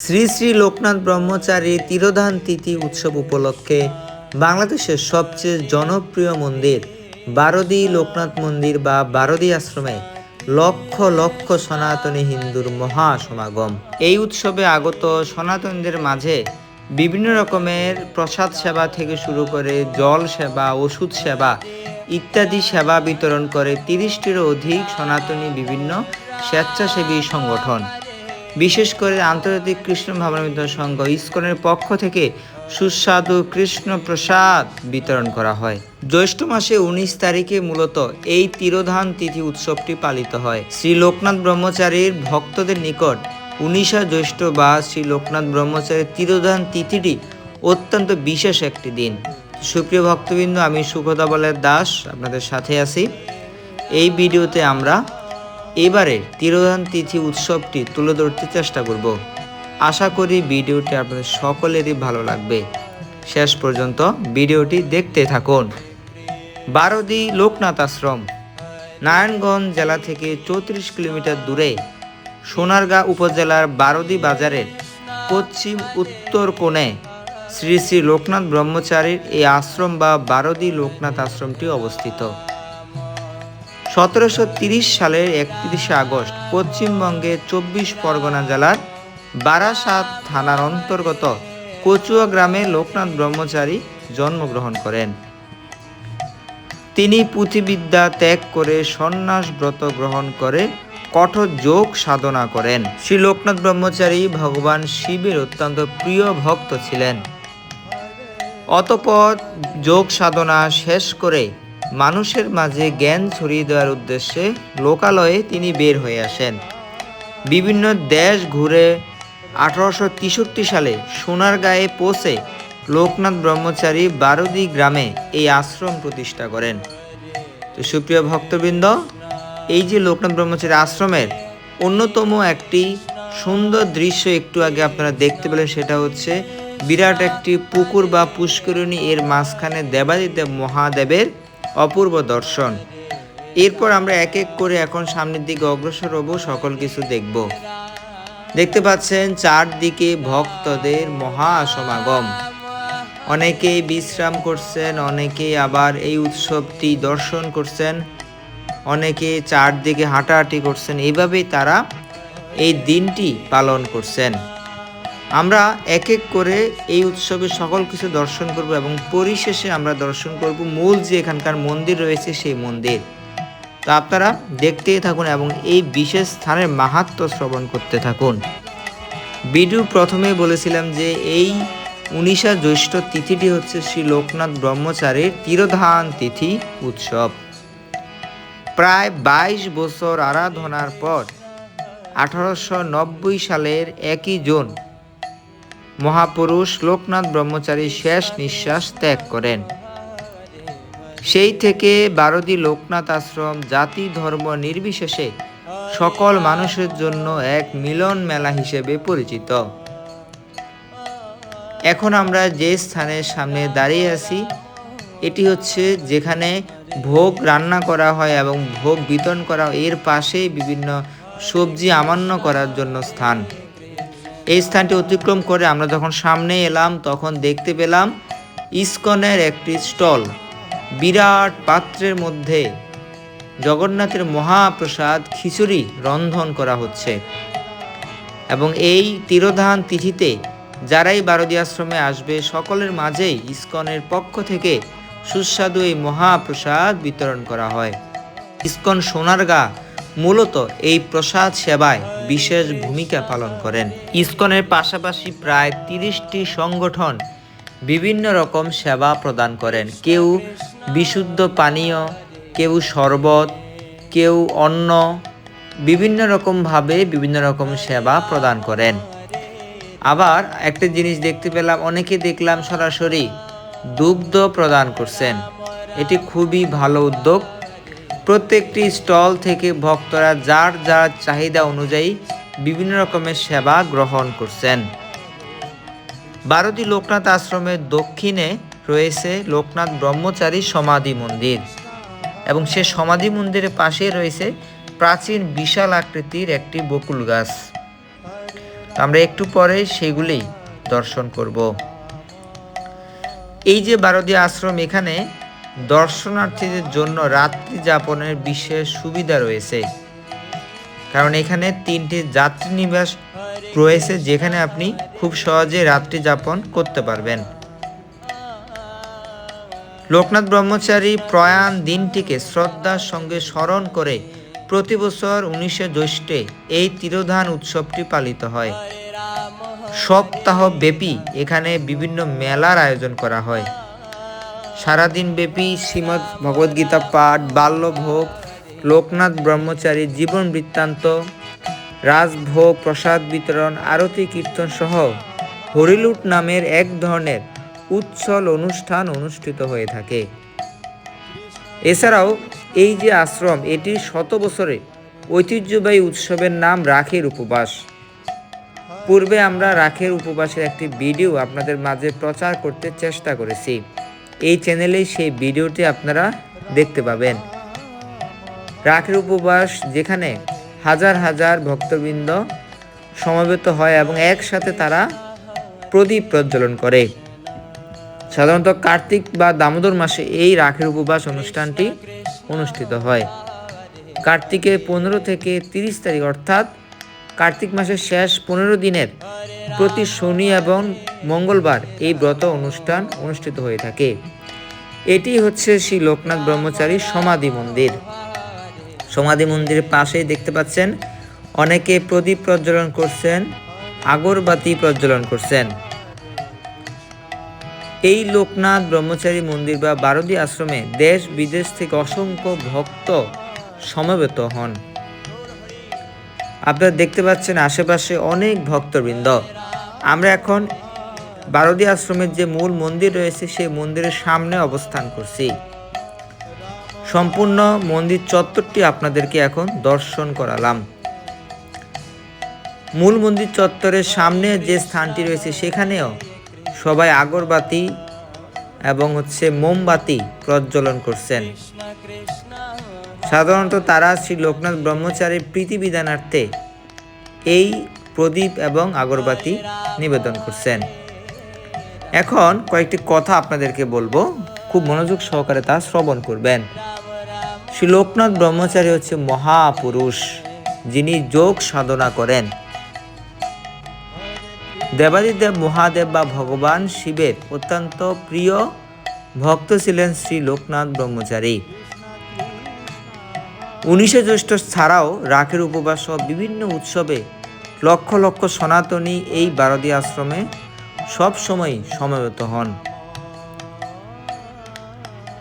শ্রী শ্রী লোকনাথ ব্রহ্মচারী তিরোধান তিথি উৎসব উপলক্ষে বাংলাদেশের সবচেয়ে জনপ্রিয় মন্দির, বারদী লোকনাথ মন্দির বা বারদী আশ্রমে লক্ষ লক্ষ সনাতনী হিন্দুর মহা সমাগম এই উৎসবে আগত সনাতনীদের মাঝে বিভিন্ন রকমের প্রসাদ সেবা থেকে শুরু করে জল সেবা, ওষুধ সেবা ইত্যাদি সেবা বিতরণ করে তিরিশটিরও অধিক সনাতনী বিভিন্ন স্বেচ্ছাসেবী সংগঠন। বিশেষ করে আন্তর্জাতিক কৃষ্ণ ভাবনাবিদ্যা সংঘ ইস্কনের পক্ষ থেকে সুস্বাদু কৃষ্ণ প্রসাদ বিতরণ করা হয়। জ্যৈষ্ঠ মাসে উনিশ তারিখে মূলত এই তিরোধান তিথি উৎসবটি পালিত হয়। শ্রী লোকনাথ ব্রহ্মচারীর ভক্তদের নিকট উনিশা জ্যৈষ্ঠ বা শ্রী লোকনাথ ব্রহ্মচারীর তিরোধান তিথিটি অত্যন্ত বিশেষ একটি দিন। সুপ্রিয় ভক্তবৃন্দ, আমি সুখদা বলের দাস, আপনাদের সাথে আছি। এই ভিডিওতে আমরা এবারের তিরোধান তিথি উৎসবটি তুলে ধরতে চেষ্টা করব। আশা করি ভিডিওটি আপনাদের সকলেরই ভালো লাগবে। শেষ পর্যন্ত ভিডিওটি দেখতে থাকুন। বারদি লোকনাথ আশ্রম, নারায়ণগঞ্জ জেলা থেকে চৌত্রিশ কিলোমিটার দূরে সোনারগাঁ উপজেলার বারদি বাজারের পশ্চিম উত্তর কোণে শ্রী শ্রী লোকনাথ ব্রহ্মচারীর এই আশ্রম বা বারদি লোকনাথ আশ্রমটি অবস্থিত। সতেরোশো তিরিশ সালের একত্রিশে আগস্ট পশ্চিমবঙ্গে চব্বিশ পরগনা জেলার বারাসাত থানার অন্তর্গত কচুয়া গ্রামে লোকনাথ ব্রহ্মচারী জন্মগ্রহণ করেন। তিনি পুঁথিবিদ্যা ত্যাগ করে সন্ন্যাস ব্রত গ্রহণ করে কঠোর যোগ সাধনা করেন। শ্রী লোকনাথ ব্রহ্মচারী ভগবান শিবের অত্যন্ত প্রিয় ভক্ত ছিলেন। অতপর যোগ সাধনা শেষ করে মানুষের মাঝে জ্ঞান ছড়িয়ে দেওয়ার উদ্দেশ্যে লোকালয়ে তিনি বের হয়ে আসেন। বিভিন্ন দেশ ঘুরে আঠারোশো তেষট্টি সালে সোনারগাঁয়ে পৌঁছে লোকনাথ ব্রহ্মচারী বারুদি গ্রামে এই আশ্রম প্রতিষ্ঠা করেন। তো সুপ্রিয় ভক্তবৃন্দ, এই যে লোকনাথ ব্রহ্মচারী আশ্রমের অন্যতম একটি সুন্দর দৃশ্য একটু আগে আপনারা দেখতে পেলেন, সেটা হচ্ছে বিরাট একটি পুকুর বা পুষ্করিণী এর মাঝখানে দেবাদিদেব মহাদেবের অপূর্ব দর্শন। এরপর আমরা এক এক করে এখন সামনের দিকে অগ্রসর হব, সকল কিছু দেখব। দেখতে পাচ্ছেন, চারদিকে ভক্তদের মহা সমাগম। অনেকেই বিশ্রাম করছেন, অনেকেই আবার এই উৎসবটি দর্শন করছেন, অনেকে চারদিকে হাঁটাহাঁটি করছেন। এইভাবেই তারা এই দিনটি পালন করছেন। আমরা এক এক করে এই উৎসবে সকল কিছু দর্শন করব এবং পরিশেষে আমরা দর্শন করব মূল যে এখানকার মন্দির রয়েছে সেই মন্দির। তো আপনারা দেখতেই থাকুন এবং এই বিশেষ স্থানের মাহাত্ম শ্রবণ করতে থাকুন। ভিডিও প্রথমেই বলেছিলাম যে এই উনিশা জ্যৈষ্ঠ তিথিটি হচ্ছে শ্রী লোকনাথ ব্রহ্মচারীর তিরোধান তিথি উৎসব। প্রায় বাইশ বছর আরাধনার পর আঠারোশো নব্বই সালের একই জুন মহাপুরুষ লোকনাথ ব্রহ্মচারী শেষ নিঃশ্বাস ত্যাগ করেন। সেই থেকে বারদি লোকনাথ আশ্রম জাতি ধর্ম নির্বিশেষে সকল মানুষের জন্য এক মিলন মেলা হিসেবে পরিচিত। এখন আমরা যে স্থানের সামনে দাঁড়িয়ে আছি, এটি হচ্ছে যেখানে ভোগ রান্না করা হয় এবং ভোগ বিতরণ করা। এর পাশেই বিভিন্ন সবজি আমান্য করার জন্য স্থান। এই স্থানটি অতিক্রম করে আমরা যখন সামনে এলাম, তখন দেখতে পেলাম ইস্কনের একটি স্টল। বিরাট পাত্রের মধ্যে জগন্নাথের মহাপ্রসাদ খিচুড়ি রন্ধন করা হচ্ছে। এবং এই তিরোধান তিথিতে যারাই বারদি আশ্রমে আসবে, সকলের মাঝেই ইস্কনের পক্ষ থেকে সুস্বাদু এই মহাপ্রসাদ বিতরণ করা হয়। ইসকন সোনারগা মূলত এই প্রসাদ সেবায় বিশেষ ভূমিকা পালন করেন। ইসকনের পাশাপাশি প্রায় তিরিশটি সংগঠন বিভিন্ন রকম সেবা প্রদান করেন। কেউ বিশুদ্ধ পানীয়, কেউ শরবত, কেউ অন্ন, বিভিন্ন রকমভাবে বিভিন্ন রকম সেবা প্রদান করেন। আবার একটা জিনিস দেখতে পেলাম, অনেকে দেখলাম সরাসরি দুগ্ধ প্রদান করছেন। এটি খুবই ভালো উদ্যোগ। প্রত্যেকটি স্টল থেকে ভক্তরা যার যার চাহিদা অনুযায়ী বিভিন্ন রকমের সেবা গ্রহণ করছেন। বারোটি লোকনাথ আশ্রমের দক্ষিণে রয়েছে লোকনাথ ব্রহ্মচারী সমাধি মন্দির এবং সে সমাধি মন্দিরের পাশে রয়েছে প্রাচীন বিশাল আকৃতির একটি বকুল গাছ। আমরা একটু পরে সেগুলি দর্শন করব। এই যে বারদিয়া আশ্রম এখানে দর্শনার্থীদের জন্য রাত্রি যাপনের বিশেষ সুবিধা রয়েছে। কারণ এখানে তিনটি যাত্রী নিবাস রয়েছে যেখানে আপনি খুব সহজে রাত্রি যাপন করতে পারবেন। লোকনাথ ব্রহ্মচারী প্রয়াণ দিনটিকে শ্রদ্ধার সঙ্গে স্মরণ করে প্রতি বছর উনিশে জ্যৈষ্ঠে এই তিরোধান উৎসবটি পালিত হয়। সপ্তাহ ব্যাপী এখানে বিভিন্ন মেলার আয়োজন করা হয়। সারাদিন ব্যাপী শ্রীমদ্ ভগবদ্গীতা পাঠ, বাল্যভোগ, লোকনাথ ব্রহ্মচারী জীবন বৃত্তান্ত, রাজভোগ, প্রসাদ বিতরণ, আরতি, কীর্তন সহ হরিলুট নামের এক ধরনের উচ্ছল অনুষ্ঠান অনুষ্ঠিত হয়ে থাকে। এছাড়াও এই যে আশ্রম, এটি শত বছরে ঐতিহ্যবাহী উৎসবের নাম রাখের উপবাস। পূর্বে আমরা রাখের উপবাসের একটি ভিডিও আপনাদের মাঝে প্রচার করতে চেষ্টা করেছি। এই চ্যানেলেই সেই ভিডিওটি আপনারা দেখতে পাবেন। রাখের উপবাস যেখানে হাজার হাজার ভক্তবৃন্দ সমবেত হয় এবং একসাথে তারা প্রদীপ প্রজ্বলন করে। সাধারণত কার্তিক বা দামোদর মাসে এই রাখের উপবাস অনুষ্ঠানটি অনুষ্ঠিত হয়। কার্তিকের পনেরো থেকে তিরিশ তারিখ অর্থাৎ কার্তিক মাসের শেষ পনেরো দিনের প্রতি শনি এবং মঙ্গলবার এই ব্রত অনুষ্ঠান অনুষ্ঠিত হয়ে থাকে। এটি হচ্ছে শ্রী লোকনাথ ব্রহ্মচারীর সমাধি মন্দির। সমাধি মন্দিরের পাশেই দেখতে পাচ্ছেন, অনেকে প্রদীপ প্রজ্বলন করছেন, আগরবাতি প্রজ্বলন করছেন। এই লোকনাথ ব্রহ্মচারী মন্দির বা বারদি আশ্রমে দেশ বিদেশ থেকে অসংখ্য ভক্ত সমবেত হন। আপনারা দেখতে পাচ্ছেন আশেপাশে অনেক ভক্তবৃন্দ। আমরা এখন বারদী আশ্রমের যে মূল মন্দির রয়েছে, সেই মন্দিরের সামনে অবস্থান করছি। সম্পূর্ণ মন্দির চত্বরটি আপনাদেরকে এখন দর্শন করালাম। মূল মন্দির চত্বরের সামনে যে স্থানটি রয়েছে, সেখানেও সবাই আগরবাতি এবং হচ্ছে মোমবাতি প্রজ্বলন করছেন। সাধারণত তারা শ্রী লোকনাথ ব্রহ্মচারীর প্রীতিবিধানার্থে এই প্রদীপ এবং আগরবাতি নিবেদন করছেন। এখন কয়েকটি কথা আপনাদেরকে বলব। খুব মনোযোগ সহকারে তা শ্রবণ করবেন। শ্রী লোকনাথ ব্রহ্মচারী হচ্ছে মহাপুরুষ, যিনি যোগ সাধনা করেন। দেবাদিদেব মহাদেব বা ভগবান শিবের অত্যন্ত প্রিয় ভক্ত ছিলেন শ্রী লোকনাথ ব্রহ্মচারী। উনিশে জ্যৈষ্ঠ ছাড়াও রাখের উপবাস সহ বিভিন্ন উৎসবে লক্ষ লক্ষ সনাতনী এই বারদী আশ্রমে সব সময় সমবেত হন।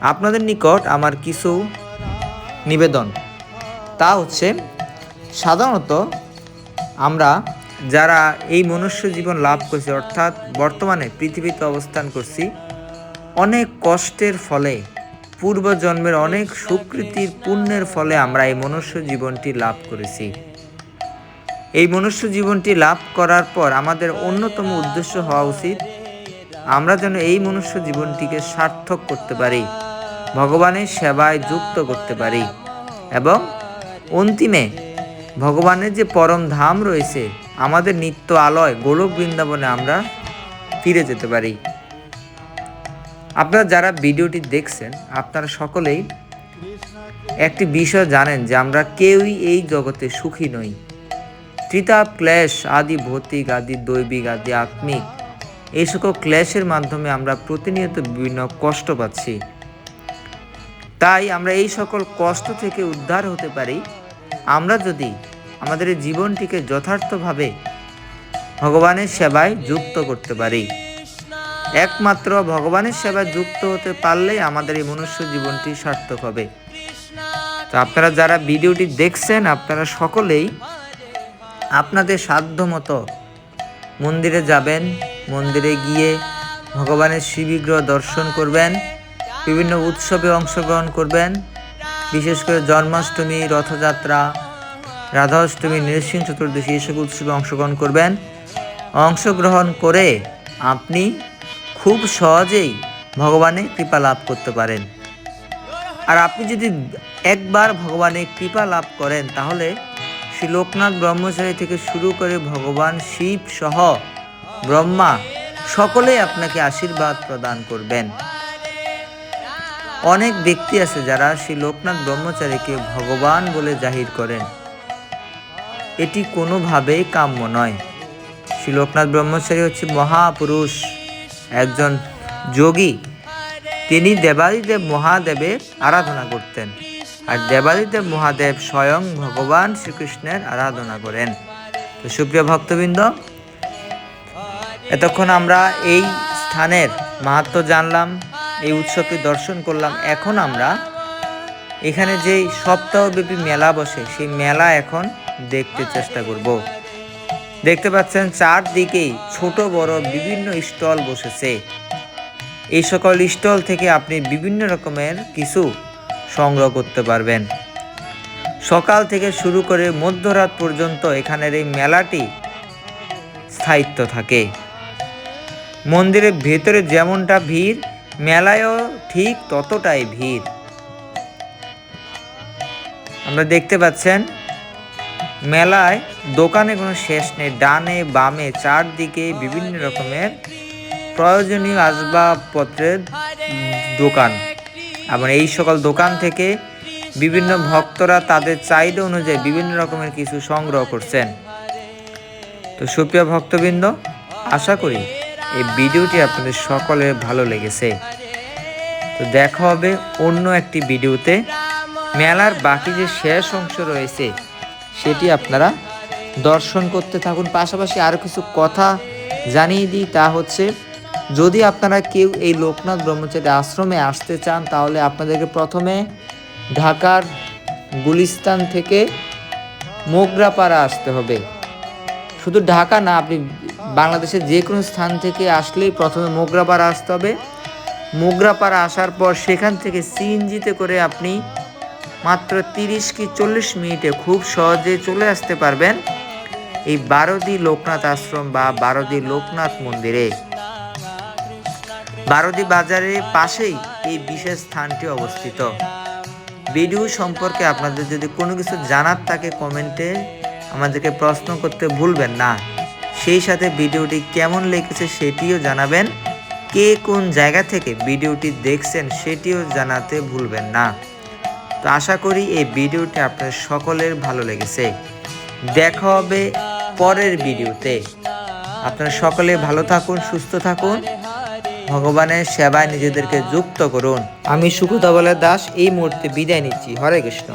আপনাদের নিকট আমার কিছু নিবেদন। তা হচ্ছে, সাধারণত আমরা যারা এই মনুষ্য জীবন লাভ করছি, অর্থাৎ বর্তমানে পৃথিবীতে অবস্থান করছি, অনেক কষ্টের ফলে, পূর্বজন্মের অনেক সুকৃতির পুণ্যের ফলে আমরা এই মনুষ্য জীবনটি লাভ করেছি। এই মনুষ্য জীবনটি লাভ করার পর আমাদের অন্যতম উদ্দেশ্য হওয়া উচিত আমরা যেন এই মনুষ্য জীবনটিকে সার্থক করতে পারি, ভগবানের সেবায় যুক্ত করতে পারি এবং অন্তিমে ভগবানের যে পরম ধাম রয়েছে, আমাদের নিত্য আলয়, গোলক বৃন্দাবনে আমরা ফিরে যেতে পারি। আপনারা যারা ভিডিওটি দেখছেন, আপনারা সকলেই একটি বিষয় জানেন যে আমরা কেউই এই জগতে সুখী নই। ত্রিতাপ ক্লেশ আদি ভৌতিক আদি দৈবিক আদি আত্মিক। এই সকল ক্লেশের মাধ্যমে আমরা প্রতিনিয়ত বিভিন্ন কষ্ট পাচ্ছি। তাই আমরা এই সকল কষ্ট থেকে উদ্ধার হতে পারি। আমরা যদি আমাদের জীবনটিকে যথার্থভাবে ভগবানের সেবায় যুক্ত করতে পারি। একমাত্র ভগবানের সেবায় যুক্ত হতে পারলেই আমাদের এই মনুষ্য জীবনটি সার্থক হবে। তো আপনারা যারা ভিডিওটি দেখছেন, আপনারা সকলেই আপনাদের সাধ্য মতো মন্দিরে যাবেন, মন্দিরে গিয়ে ভগবানের শ্রীবিগ্রহ দর্শন করবেন, বিভিন্ন উৎসবে অংশগ্রহণ করবেন, বিশেষ করে জন্মাষ্টমী, রথযাত্রা, রাধাষ্টমী, নৃসিংহ চতুর্দশী এসব উৎসবে অংশগ্রহণ করবেন। অংশগ্রহণ করে আপনি খুব সহজেই ভগবানের কৃপা লাভ করতে পারেন। আর আপনি যদি একবার ভগবানের কৃপা লাভ করেন, তাহলে শ্রী লোকনাথ ব্রহ্মচারী থেকে শুরু করে ভগবান শিব সহ ব্রহ্মা সকলেই আপনাকে আশীর্বাদ প্রদান করবেন। অনেক ব্যক্তি আছে যারা শ্রী লোকনাথ ব্রহ্মচারীকে ভগবান বলে জাহির করেন। এটি কোনোভাবেই কাম্য নয়। শ্রী লোকনাথ ব্রহ্মচারী হচ্ছে মহাপুরুষ, একজন যোগী। তিনি দেবাদিদেব মহাদেবের আরাধনা করতেন। আর দেবাদিদেব মহাদেব স্বয়ং ভগবান শ্রীকৃষ্ণের আরাধনা করেন। তো সুপ্রিয় ভক্তবৃন্দ, এতক্ষণ আমরা এই স্থানের মাহাত্ম জানলাম, এই উৎসবটি দর্শন করলাম। এখন আমরা এখানে যে সপ্তাহব্যাপী মেলা বসে, সেই মেলা এখন দেখতে চেষ্টা করব। দেখতে পাচ্ছেন, চারদিকেই ছোট, বড় বিভিন্ন স্টল বসেছে। এই সকল স্টল থেকে আপনি বিভিন্ন রকমের কিছু সংগ্রহ করতে পারবেন। সকাল থেকে শুরু করে মধ্যরাত পর্যন্ত এখানের এই মেলাটি স্থায়িত্ব থাকে। মন্দিরের ভেতরে যেমনটা ভিড়, মেলায়ও ঠিক ততটাই ভিড়। আমরা দেখতে পাচ্ছেন, মেলায় দোকানে কোনো শেষ নেই, ডানে, বামে, চারদিকে বিভিন্ন রকমের প্রয়োজনীয় আসবাবপত্রের দোকান। আবার এই সকল দোকান থেকে বিভিন্ন ভক্তরা তাদের চাহিদা অনুযায়ী বিভিন্ন রকমের কিছু সংগ্রহ করছেন। তো সুপ্রিয় ভক্তবৃন্দ, আশা করি এই ভিডিওটি আপনাদের সকলের ভালো লেগেছে। তো দেখা হবে অন্য একটি ভিডিওতে। মেলার বাকি যে শেষ অংশ রয়েছে, সেটি আপনারা দর্শন করতে থাকুন। পাশাপাশি আরও কিছু কথা জানিয়ে দিই, তা হচ্ছে যদি আপনারা কেউ এই লোকনাথ ব্রহ্মচারী আশ্রমে আসতে চান, তাহলে আপনাদেরকে প্রথমে ঢাকার গুলিস্তান থেকে মোগরাপাড়া আসতে হবে। শুধু ঢাকা না, আপনি বাংলাদেশের যে কোনো স্থান থেকে আসলেই প্রথমে মোগরাপাড়া আসতে হবে। মোগরাপাড়া আসার পর সেখান থেকে সিএনজিতে করে আপনি মাত্র তিরিশ কি চল্লিশ মিনিটে খুব সহজে চলে আসতে পারবেন এই বারোদি লোকনাথ আশ্রম বা বারোদি লোকনাথ মন্দিরে। বারোদি বাজারের পাশেই এই বিশেষ স্থানটি অবস্থিত। ভিডিও সম্পর্কে আপনাদের যদি কোনো কিছু জানার থাকে কমেন্টে, আমাদেরকে প্রশ্ন করতে ভুলবেন না। সেই সাথে ভিডিওটি কেমন লেগেছে সেটিও জানাবেন। কে কোন জায়গা থেকে ভিডিওটি দেখছেন সেটিও জানাতে ভুলবেন না। তো আশা করি এই ভিডিওটি আপনার সকলের ভালো লেগেছে। দেখা হবে পরের ভিডিওতে। আপনারা সকলে ভালো থাকুন, সুস্থ থাকুন। ভগবানের সেবায় নিজেদেরকে যুক্ত করুন। আমি সুকুতাবলের দাস এই মুহূর্তে বিদায় নিচ্ছি। হরে কৃষ্ণ।